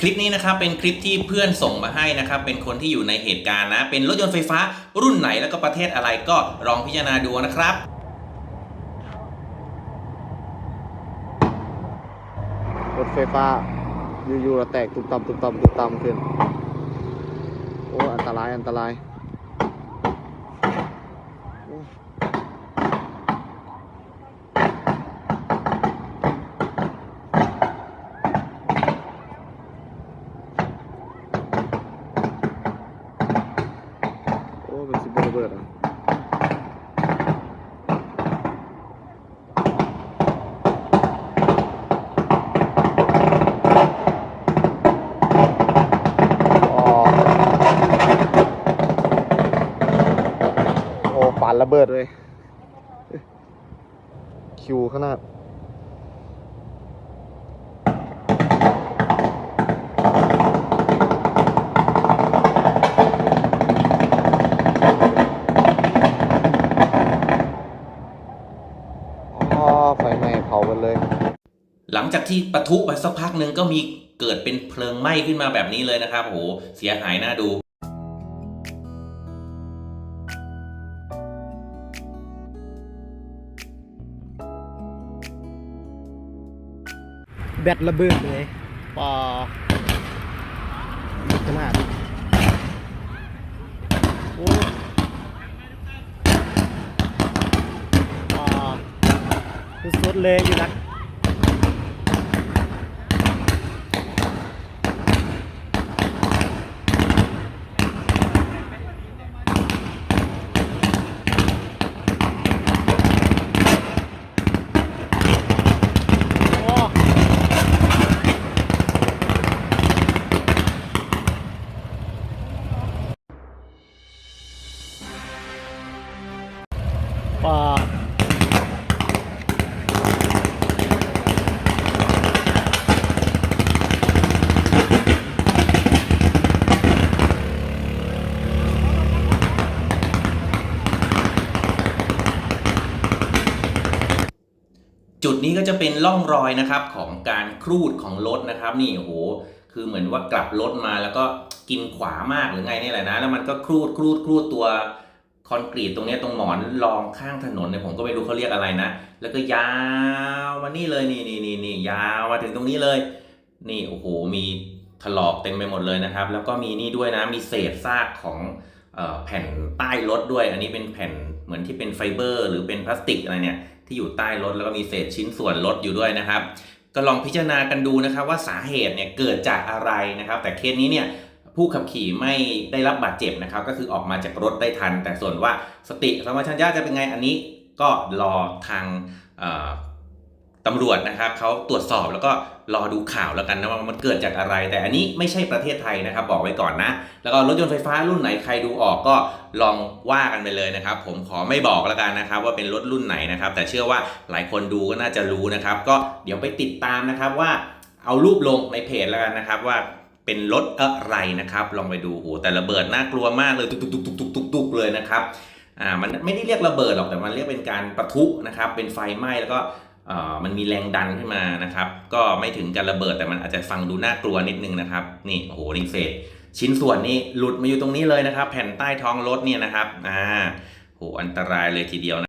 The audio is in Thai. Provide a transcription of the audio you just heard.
คลิปนี้นะครับเป็นคลิปที่เพื่อนส่งมาให้นะครับเป็นคนที่อยู่ในเหตุการณ์นะ เป็นรถยนต์ไฟฟ้ารุ่นไหนแล้วก็ประเทศอะไรก็ลองพิจารณาดูนะครับ รถไฟฟ้าอยู่ๆเราแตกตุบตำตุบตำตุบตำขึ้น โอ้ อันตราย อันตรายานระเบิดเลย คิวขนาดอ๋อไฟไหม้เผาไปเลย หลังจากที่ปะทุไปสักพักหนึ่งก็มีเกิดเป็นเพลิงไหม้ขึ้นมาแบบนี้เลยนะครับโอ้โหเสียหายน่าดู บตระเบิดเลยปอขนาดโอ้อ่าสุดๆเลยอยู่นะ จุดนี้ก็จะเป็นร่องรอยนะครับของการครูดของรถนะครับ นี่โอ้โหคือเหมือนว่ากลับรถมาแล้วก็กินขวามากหรือไงนี่แหละนะ แล้วมันก็ครูดครูดครูดตัวคอนกรีตตรงนี้ตรงหมอนรองข้างถนนเนี่ยผมก็ไม่รู้เขาเรียกอะไรนะ แล้วก็ยาวมานี่เลยนี่นี่นี่นี่ยาวมาถึงตรงนี้เลย นี่โอ้โหมีถลอกเต็มไปหมดเลยนะครับ แล้วก็มีนี่ด้วยนะมีเศษซากของแผ่นใต้รถด้วย อันนี้เป็นแผ่นเหมือนที่เป็นไฟเบอร์ หรือเป็นพลาสติกอะไรเนี่ย ที่อยู่ใต้รถแล้วก็มีเศษชิ้นส่วนรถอยู่ด้วยนะครับ ก็ลองพิจารณากันดูนะครับว่าสาเหตุเนี่ยเกิดจากอะไรนะครับ แต่เคสนี้เนี่ยผู้ขับขี่ไม่ได้รับบาดเจ็บนะครับ ก็คือออกมาจากรถได้ทัน แต่ส่วนว่าสติสมปชัญญาจะเป็นไงอันนี้ ก็รอทาง ตำรวจนะครับเขาตรวจสอบแล้วก็รอดูข่าวแล้วกันนะว่ามันเกิดจากอะไร แต่อันนี้ไม่ใช่ประเทศไทยนะครับ บอกไว้ก่อนนะ แล้วก็รถยนต์ไฟฟ้ารุ่นไหนใครดูออกก็ลองว่ากันไปเลยนะครับ ผมขอไม่บอกแล้วกันนะครับ ว่าเป็นรถรุ่นไหนนะครับ แต่เชื่อว่าหลายคนดูก็น่าจะรู้นะครับ ก็เดี๋ยวไปติดตามนะครับว่าเอารูปลงในเพจแล้วกันนะครับว่าเป็นรถอะไรนะครับ ลองไปดูโอ้โหแต่ระเบิดน่ากลัวมากเลยตุกตุกตุกตุกตุกตุกตุกเลยนะครับอ่ามันไม่ได้เรียกระเบิดหรอกแต่มันเรียกเป็นการประทุนะครับ เป็นไฟไหม้แล้วก็ มันมีแรงดันขึ้นมานะครับ ก็ไม่ถึงการระเบิดแต่มันอาจจะฟังดูน่ากลัวนิดนึงนะครับ นี่โอ้โหนี่เศษชิ้นส่วนนี้หลุดมาอยู่ตรงนี้เลยนะครับ แผ่นใต้ท้องรถเนี่ยนะครับอ่าโหอันตรายเลยทีเดียวนะ